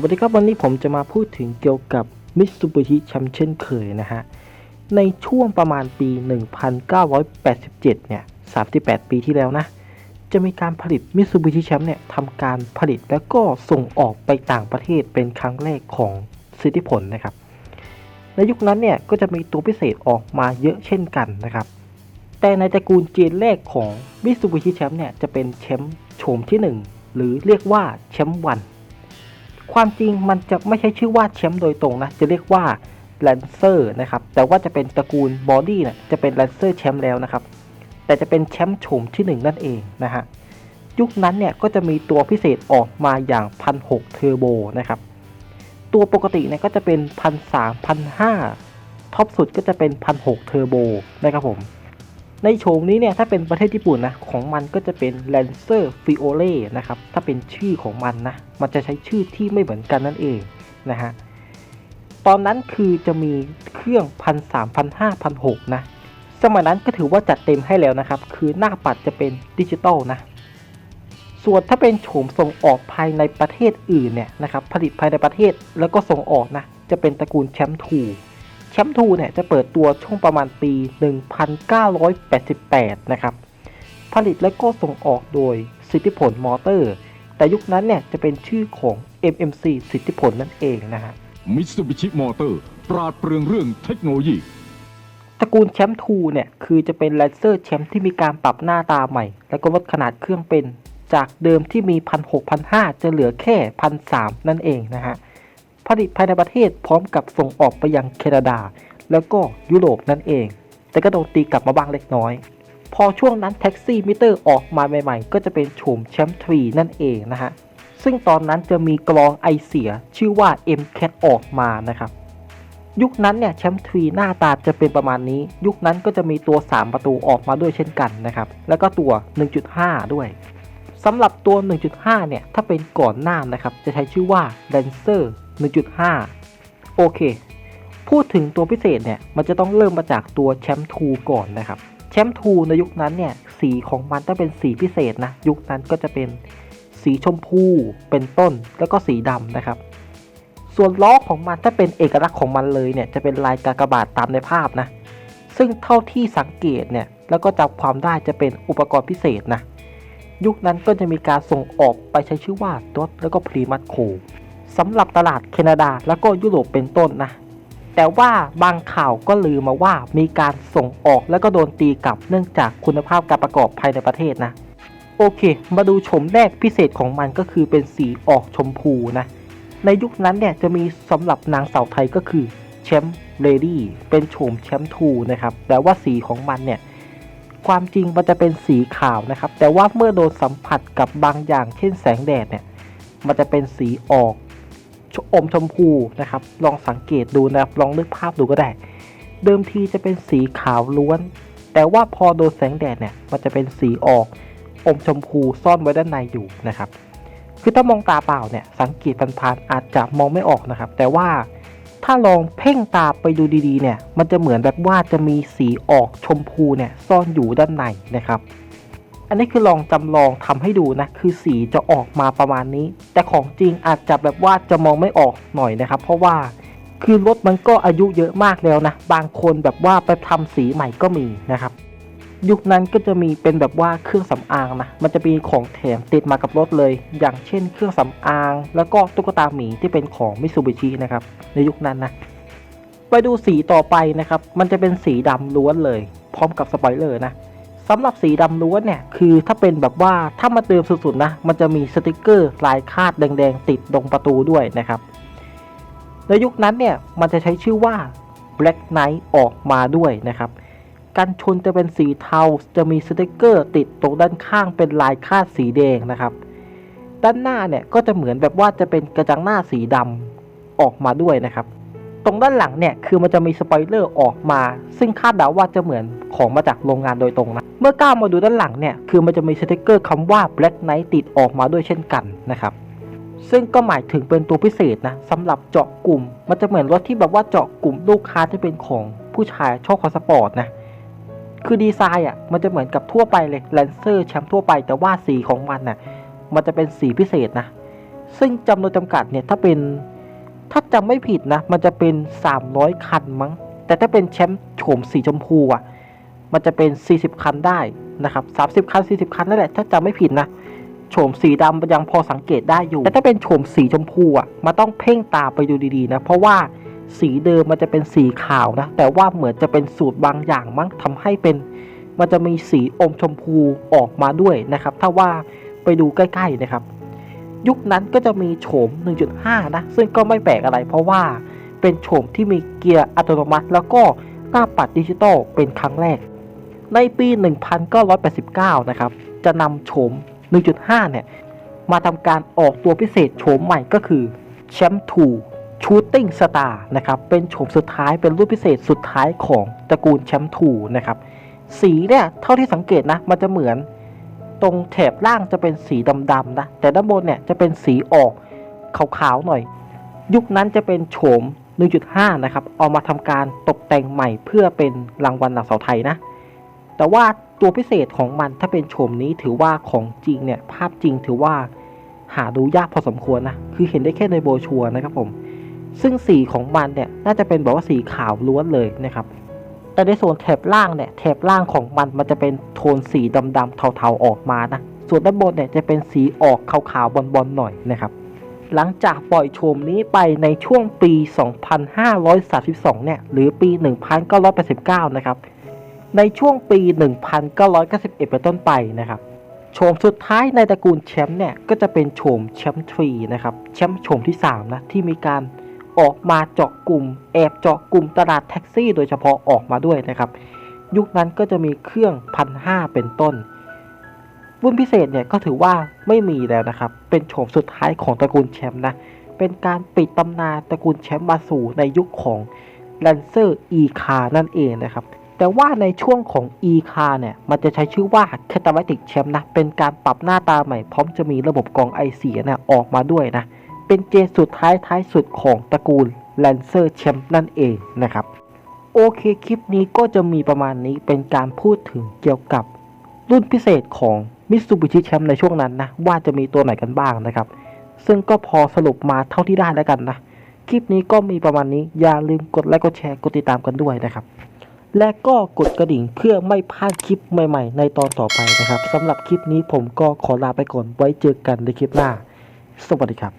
วัสดีครับวันนี้ผมจะมาพูดถึงเกี่ยวกับ Mitsubishi แชมเช่นเคยนะฮะ ในช่วงประมาณปี 1987 เนี่ย 38 ปีที่แล้วนะ จะมีการผลิต Mitsubishi แชมเนี่ยทำการผลิตแล้วก็ส่งออกไปต่างประเทศเป็นครั้งแรกของสิทธิผลนะครับ ในยุคนั้นเนี่ยก็จะมีตัวพิเศษออกมาเยอะเช่นกันนะครับ แต่ในตระกูลเจนแรกของ Mitsubishi แชมเนี่ยจะเป็นแชมป์โฉมที่ 1 หรือเรียกว่าแชมป์วัน ความจริงมันจะไม่ใช่ชื่อว่าแชมป์โดยตรงนะ จะเรียกว่าแลนเซอร์นะครับ แต่ว่าจะเป็นตระกูลบอดี้นี่ยจะเป็นแลนเซอร์แชมป์แล้วนะครับ แต่จะเป็นแชมป์โฉมที่ 1 นั่นเองนะฮะ ยุคนั้นเนี่ยก็จะมีตัวพิเศษออกมาอย่างพันหกเทอร์โบนะครับ ตัวปกติเนี่ยก็จะเป็นพันสามพันห้าท็อปสุดก็จะเป็นพันหกเทอร์โบนะครับผม ในโฉมนี้เนี่ยถ้าเป็นประเทศญี่ปุ่นนะของมันก็จะเป็น Lancer f i o l e นะครับถ้าเป็นชื่อของมันนะมันจะใช้ชื่อที่ไม่เหมือนกันนั่นเองนะฮะตอนนั้นคือจะมีเครื่องพันสามพันห้าพันหกนะสมัยนั้นก็ถือว่าจัดเต็มให้แล้วนะครับ คือหน้าปัดจะเป็นดิจิตอลนะ ส่วนถ้าเป็นโฉมส่งออกภายในประเทศอื่นเนี่ยนะครับผลิตภายในประเทศแล้วก็ส่งออกนะจะเป็นตระกูลแชมป์ทู แชมป์ทูเนี่ยจะเปิดตัวช่วงประมาณปี 1988 นะครับ ผลิตและก็ส่งออกโดยสิทธิผลมอเตอร์ แต่ยุคนั้นเนี่ยจะเป็นชื่อของ MMC สิทธิผลนั่นเองนะฮะมิตซูบิชิมอเตอร์ปราดเปรื่องเรื่องเทคโนโลยีตระกูลแชมป์ทูเนี่ย คือจะเป็นแลนเซอร์แชมป์ที่มีการปรับหน้าตาใหม่ แล้วก็ลดขนาดเครื่องเป็น จากเดิมที่มีพันหกพันห้าจะเหลือแค่พันสามนั่นเองนะฮะ ผลิตภายในประเทศพร้อมกับส่งออกไปยังแคนาดา แล้วก็ยุโรปนั่นเอง แต่ก็โดนตีกลับมาบ้างเล็กน้อย พอช่วงนั้นแท็กซี่มิเตอร์ออกมาใหม่ๆ ก็จะเป็นโฉมแชมป์ทรีนั่นเองนะฮะ ซึ่งตอนนั้นจะมีกรองไอเสียชื่อว่า MCAT ออกมานะครับ ยุคนั้นเนี่ยแชมป์ทรีหน้าตาจะเป็นประมาณนี้ ยุคนั้นก็จะมีตัว 3 ประตูออกมาด้วยเช่นกันนะครับ แล้วก็ตัว 1.5 ด้วยสำหรับตัว 1.5 เนี่ย ถ้าเป็นก่อนหน้านะครับ จะใช้ชื่อว่า Lancer 1.5 โอเค พูดถึงตัวพิเศษเนี่ย มันจะต้องเริ่มมาจากตัวแชมป์ทูก่อนนะครับ แชมป์ทูในยุคนั้นเนี่ย สีของมันต้องเป็นสีพิเศษนะ ยุคนั้นก็จะเป็นสีชมพูเป็นต้น แล้วก็สีดำนะครับ ส่วนล้อของมันถ้าเป็นเอกลักษณ์ของมันเลยเนี่ย จะเป็นลายกากบาทตามในภาพนะ ซึ่งเท่าที่สังเกตเนี่ย แล้วก็จับความได้จะเป็นอุปกรณ์พิเศษนะ ยุคนั้นก็จะมีการส่งออกไปใช้ชื่อว่าดอทแล้วก็พรีมัตโค สำหรับตลาดแคนาดาแล้วก็ยุโรปเป็นต้นนะ แต่ว่าบางข่าวก็ลือมาว่ามีการส่งออกแล้วก็โดนตีกลับเนื่องจากคุณภาพการประกอบภายในประเทศนะ โอเค มาดูชมแรกพิเศษของมันก็คือเป็นสีออกชมพูนะ ในยุคนั้นเนี่ยจะมีสำหรับนางสาวไทยก็คือแชมป์เลดี้เป็นโฉมแชมป์ทูนะครับ แต่ว่าสีของมันเนี่ยความจริงมันจะเป็นสีขาวนะครับ แต่ว่าเมื่อโดนสัมผัสกับบางอย่างเช่นแสงแดดเนี่ย มันจะเป็นสีออก อมชมพูนะครับ ลองสังเกตดูนะครับ ลองนึกภาพดูก็ได้ เดิมทีจะเป็นสีขาวล้วน แต่ว่าพอโดนแสงแดดเนี่ย มันจะเป็นสีออกอมชมพูซ่อนไว้ด้านในอยู่นะครับ คือถ้ามองตาเปล่าเนี่ย สังเกตผ่านๆอาจจะมองไม่ออกนะครับ แต่ว่าถ้าลองเพ่งตาไปดูดีๆเนี่ย มันจะเหมือนแบบว่าจะมีสีออกชมพูเนี่ยซ่อนอยู่ด้านในนะครับ อันนี้คือลองจำลองทำให้ดูนะ คือสีจะออกมาประมาณนี้ แต่ของจริงอาจจะแบบว่าจะมองไม่ออกหน่อยนะครับ เพราะว่าคือรถมันก็อายุเยอะมากแล้วนะ บางคนแบบว่าไปทำสีใหม่ก็มีนะครับ ยุคนั้นก็จะมีเป็นแบบว่าเครื่องสำอางนะ มันจะมีของแถมติดมากับรถเลย อย่างเช่น เครื่องสำอาง แล้วก็ตุ๊กตาหมีที่เป็นของมิซูบิชินะครับ ในยุคนั้นนะ ไปดูสีต่อไปนะครับ มันจะเป็นสีดำล้วนเลย พร้อมกับสปอยเลอร์นะ สำหรับสีดำล้วนเนี่ยคือถ้าเป็นแบบว่าถ้ามาเติมสุดๆนะมันจะมีสติกเกอร์ลายคาดแดงๆ ติดตรงประตูด้วยนะครับในยุคนั้นเนี่ยมันจะใช้ชื่อว่า Black Knight ออกมาด้วยนะครับกันชนจะเป็นสีเทาจะมีสติกเกอร์ติดตรงด้านข้างเป็นลายคาดสีแดงนะครับ ด้านหน้าเนี่ยก็จะเหมือนแบบว่าจะเป็นกระจังหน้าสีดำออกมาด้วยนะครับ ตรงด้านหลังเนี่ยคือมันจะมีสปอยเลอร์ออกมา ซึ่งคาดเดาว่าจะเหมือนของมาจากโรงงานโดยตรงนะ เมื่อก้าวมาดูด้านหลังเนี่ยคือมันจะมีสติกเกอร์คำว่า Black Knight ติดออกมาด้วยเช่นกันนะครับซึ่งก็หมายถึงเป็นตัวพิเศษนะสำหรับเจาะกลุ่ม มันจะเหมือนรถที่แบบว่าเจาะกลุ่มลูกค้าที่เป็นของผู้ชายชอบคอสปอร์ตนะคือดีไซน์อะมันจะเหมือนกับทั่วไปเลยแลนเซอร์แชมป์ทั่วไปแต่ว่าสีของมันน่ะมันจะเป็นสีพิเศษนะ ซึ่งจำนวนจำกัดเนี่ยถ้าเป็น ถ้าจำไม่ผิดนะ มันจะเป็น 300 คันมั้ง แต่ถ้าเป็นแชมป์โฉมสีชมพูอะ มันจะเป็น 40 คันได้นะครับ30 คัน 40 คันนั่นแหละ ถ้าจำไม่ผิดนะโฉมสีดำยังพอสังเกตได้อยู่ แต่ถ้าเป็นโฉมสีชมพูอะ มันต้องเพ่งตาไปดูดีๆนะ เพราะว่าสีเดิมมันจะเป็นสีขาวนะ แต่ว่าเหมือนจะเป็นสูตรบางอย่างมั้งทำให้เป็น มันจะมีสีอมชมพูออกมาด้วยนะครับ ถ้าว่าไปดูใกล้ๆนะครับ ยุคนั้นก็จะมีโฉม 1.5 นะ ซึ่งก็ไม่แปลกอะไร เพราะว่าเป็นโฉมที่มีเกียร์อัตโนมัติ แล้วก็หน้าปัดดิจิตอลเป็นครั้งแรก ในปี 1989 นะครับ จะนำโฉม 1.5 เนี่ย มาทำการออกตัวพิเศษโฉมใหม่ก็คือแชมป์2 Shooting Star นะครับ เป็นโฉมสุดท้ายเป็นรุ่นพิเศษสุดท้ายของตระกูลแชมป์2นะครับ สีเนี่ย เท่าที่สังเกตนะ มันจะเหมือน ตรงแถบล่างจะเป็นสีดำๆนะ แต่ด้านบนเนี่ยจะเป็นสีออกขาวๆหน่อย ยุคนั้นจะเป็นโฉม 1.5 นะครับ เอามาทำการตกแต่งใหม่เพื่อเป็นรางวัลหลักเสาไทยนะ แต่ว่าตัวพิเศษของมันถ้าเป็นโฉมนี้ถือว่าของจริงเนี่ย ภาพจริงถือว่าหาดูยากพอสมควรนะ คือเห็นได้แค่ในโบชัวนะครับผม ซึ่งสีของมันเนี่ยน่าจะเป็นแบบว่าสีขาวล้วนเลยนะครับ แต่ในส่วนแถบล่างเนี่ยแถบล่างของมันมันจะเป็นโทนสีดำๆเทาๆออกมานะ ส่วนด้านบนเนี่ยจะเป็นสีออกขาวๆบอลๆหน่อยนะครับ หลังจากปล่อยโฉมนี้ไปในช่วงปี 2532 เนี่ย หรือปี 1989 นะครับ ในช่วงปี 1991 เป็นต้นไปนะครับโฉมสุดท้ายในตระกูลแชมป์เนี่ยก็จะเป็นโฉมแชมป์ทรีนะครับแชมป์โฉมที่3นะที่มีการ ออกมาเจาะกลุ่ม แอบเจาะกลุ่มตลาดแท็กซี่ โดยเฉพาะออกมาด้วยนะครับ ยุคนั้นก็จะมีเครื่องพันห้าเป็นต้น รุ่นพิเศษเนี่ยก็ถือว่าไม่มีแล้วนะครับ เป็นโฉมสุดท้ายของตระกูลแชมป์นะ เป็นการปิดตำนานตระกูลแชมป์มาสู่ในยุคของ Lancer e c a r นั่นเองนะครับ แต่ว่าในช่วงของ e c a r เนี่ย มันจะใช้ชื่อว่า Catalytic Champ นะ เป็นการปรับหน้าตาใหม่พร้อมจะมีระบบกรองไอเสียนะออกมาด้วยนะ เป็นเจนสุดท้ายท้ายสุดของตระกูล Lancer Champ นั่นเองนะครับ โอเคคลิปนี้ก็จะมีประมาณนี้เป็นการพูดถึงเกี่ยวกับรุ่นพิเศษของ Mitsubishi Champ ในช่วงนั้นนะ ว่าจะมีตัวไหนกันบ้างนะครับ ซึ่งก็พอสรุปมาเท่าที่ได้แล้วกันนะ คลิปนี้ก็มีประมาณนี้อย่าลืมกดไลค์กดแชร์กดติดตามกันด้วยนะครับ และก็กดกระดิ่งเพื่อไม่พลาดคลิปใหม่ๆ ในตอนต่อไปนะครับสำหรับคลิปนี้ผมก็ขอลาไปก่อนไว้เจอกันในคลิปหน้า สวัสดีครับ